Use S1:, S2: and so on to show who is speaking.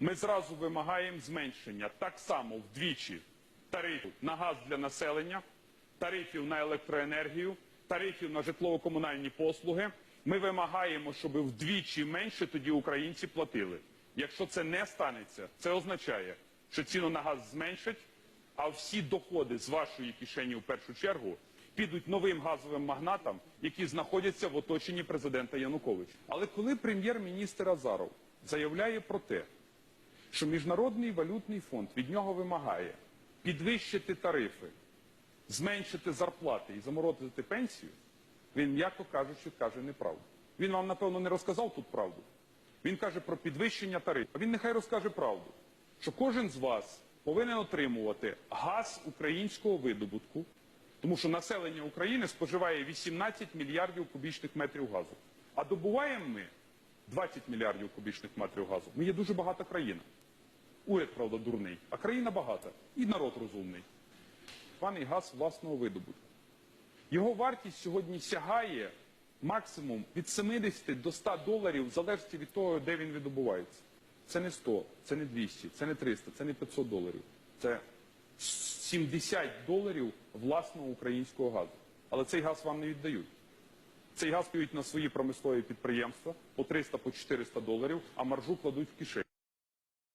S1: Ми зразу вимагаємо зменшення так само вдвічі тарифів на газ для населення, тарифів на електроенергію, тарифів на житлово-комунальні послуги. Ми вимагаємо, щоб вдвічі менше тоді українці платили. Якщо це не станеться, це означає, що ціну на газ зменшать, а всі доходи з вашої кишені в першу чергу підуть новим газовим магнатам, які знаходяться в оточенні президента Януковича. Але коли прем'єр-міністр Азаров заявляє про те, що Міжнародний валютний фонд від нього вимагає підвищити тарифи, зменшити зарплати і заморозити пенсію, він, м'яко кажучи, каже неправду. Він вам, напевно, не розказав тут правду. Він каже про підвищення тарифів. А він нехай розкаже правду, що кожен з вас повинен отримувати газ українського видобутку, тому що населення України споживає 18 мільярдів кубічних метрів газу. А добуваємо ми 20 мільярдів кубічних метрів газу. Ми є дуже багата країна. Уряд, правда, дурний, а країна багата і народ розумний. Паний газ власного видобутку. Його вартість сьогодні сягає максимум від 70 до 100 доларів, в залежності від того, де він видобувається. Це не 100, це не 200, це не 300, це не 500 доларів. Це 70 доларів власного українського газу. Але цей газ вам не віддають. Цей газ п'ють на свої промислові підприємства по 300 по 400 доларів, а маржу кладуть в кишені.